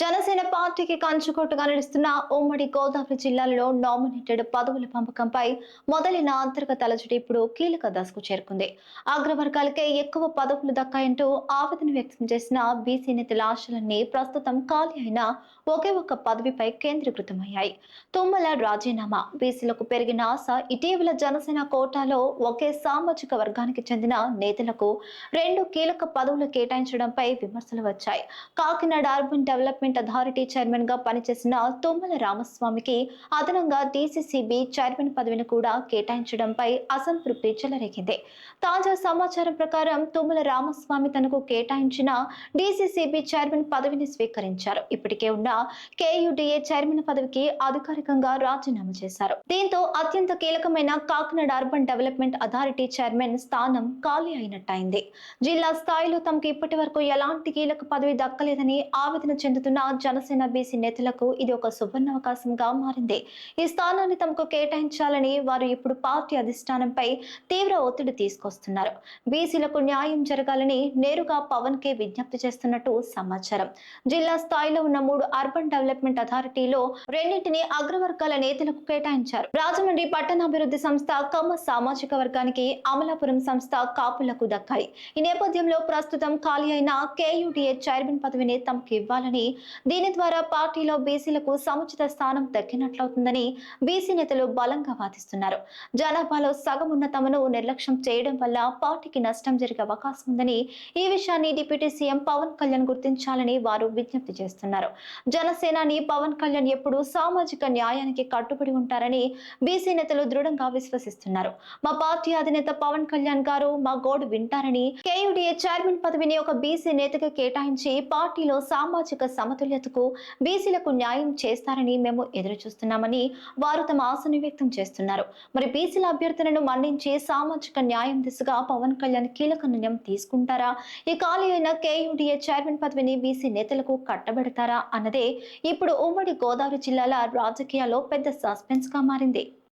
జనసేన పార్టీకి కంచుకోటుగా నడుస్తున్న ఉమ్మడి గోదావరి జిల్లాలో నామినేటెడ్ పదవుల పంపకంపై మొదలైన అంతర్గత అలజడి ఇప్పుడు కీలక దశకు చేరుకుంది. అగ్రవర్గాలకే ఎక్కువ పదవులు దక్కాయంటూ ఆవేదన వ్యక్తం చేసిన బీసీ నేతల ఆశలన్నీ ప్రస్తుతం ఖాళీ అయిన ఒకే ఒక్క పదవిపై కేంద్రీకృతమయ్యాయి. తుమ్మల రాజీనామా బీసీలకు పెరిగిన ఆశ ఇటీవల జనసేన కోటాలో ఒకే సామాజిక వర్గానికి చెందిన నేతలకు రెండు కీలక పదవులు కేటాయించడంపై విమర్శలు వచ్చాయి. కాకినాడ అర్బన్ డెవలప్మెంట్ అథారిటీ చైర్మన్గా పనిచేసిన తోమల రామస్వామికి అదనంగా డీసీసీబీ చైర్మన్ పదవిని కూడా కేటాయించడంపై అసంతృప్తి చెలరేగింది. తాజా సమాచారం ప్రకారం తోమల రామస్వామి తనకు కేటాయించిన డీసీసీబీ చైర్మన్ పదవిని స్వీకరించారు. ఇప్పటికే ఉన్న కేయుడిఏ చైర్మన్ పదవికి అధికారికంగా రాజీనామా చేశారు. దీంతో అత్యంత కీలకమైన Kakinada urban development authority chairman స్థానం ఖాళీ అయినట్టయింది. జిల్లా స్థాయిలో తమకు ఇప్పటి వరకు ఎలాంటి కీలక పదవి దక్కలేదని ఆవేదన చెందుతున్న జనసేన బీసీ నేతలకు ఇది ఒక సువర్ణావకాశంగా మారింది. ఈ స్థానాన్ని తమకు కేటాయించాలని వారు ఇప్పుడు పార్టీ అధిష్టానంపై తీవ్ర ఒత్తిడి తీసుకొస్తున్నారు. బీసీలకు న్యాయం జరగాలని నేరుగా పవన్ కే విజ్ఞప్తి చేస్తున్నట్టు సమాచారం. జిల్లా స్థాయిలో ఉన్న మూడు అర్బన్ డెవలప్మెంట్ అథారిటీలో రెండింటిని అగ్రవర్గాల నేతలకు కేటాయించారు. రాజమండ్రి పట్టణాభివృద్ధి సంస్థ కమ్మ సామాజిక వర్గానికి అమలాపురం సంస్థ కాపులకు దక్కాయి ఈ నేపథ్యంలో ప్రస్తుతం ఖాళీ అయిన కేయుడిఏ చైర్మన్ పదవిని తమకు ఇవ్వాలని దీని ద్వారా పార్టీలో బీసీలకు సముచిత స్థానం దక్కినట్లవుతుందని బీసీ నేతలు బలంగా వాదిస్తున్నారు. జనాభాలో సగం ఉన్న తమను నిర్లక్ష్యం చేయడం వల్ల పార్టీకి నష్టం జరిగే అవకాశం ఉందని ఈ విషయాన్ని డిప్యూటీ సీఎం పవన్ కళ్యాణ్ గుర్తించాలని వారు విజ్ఞప్తి చేస్తున్నారు. జనసేనాని పవన్ కళ్యాణ్ ఎప్పుడు సామాజిక న్యాయానికి కట్టుబడి ఉంటారని బీసీ నేతలు దృఢంగా విశ్వసిస్తున్నారు. మా పార్టీ అధినేత పవన్ కళ్యాణ్ గారు మా గోడు వింటారని కేయుడిఏ చైర్మన్ పదవిని ఒక బీసీ నేతగా కేటాయించి పార్టీలో సామాజిక సమతుల్యతకు బీసీలకు న్యాయం చేస్తారని మేము ఎదురు చూస్తున్నామని వారు తమ ఆశను వ్యక్తం చేస్తున్నారు. మరి బీసీల అభ్యర్థులను మన్నించి సామాజిక న్యాయం దిశగా పవన్ కళ్యాణ్ కీలక నిర్ణయం తీసుకుంటారా? ఈ ఖాళీ అయిన కేయుడిఏ చైర్మన్ పదవిని బీసీ నేతలకు కట్టబెడతారా? అన్నదే ఇప్పుడు ఉమ్మడి గోదావరి జిల్లాల రాజకీయాల్లో పెద్ద సస్పెన్స్గా మారింది.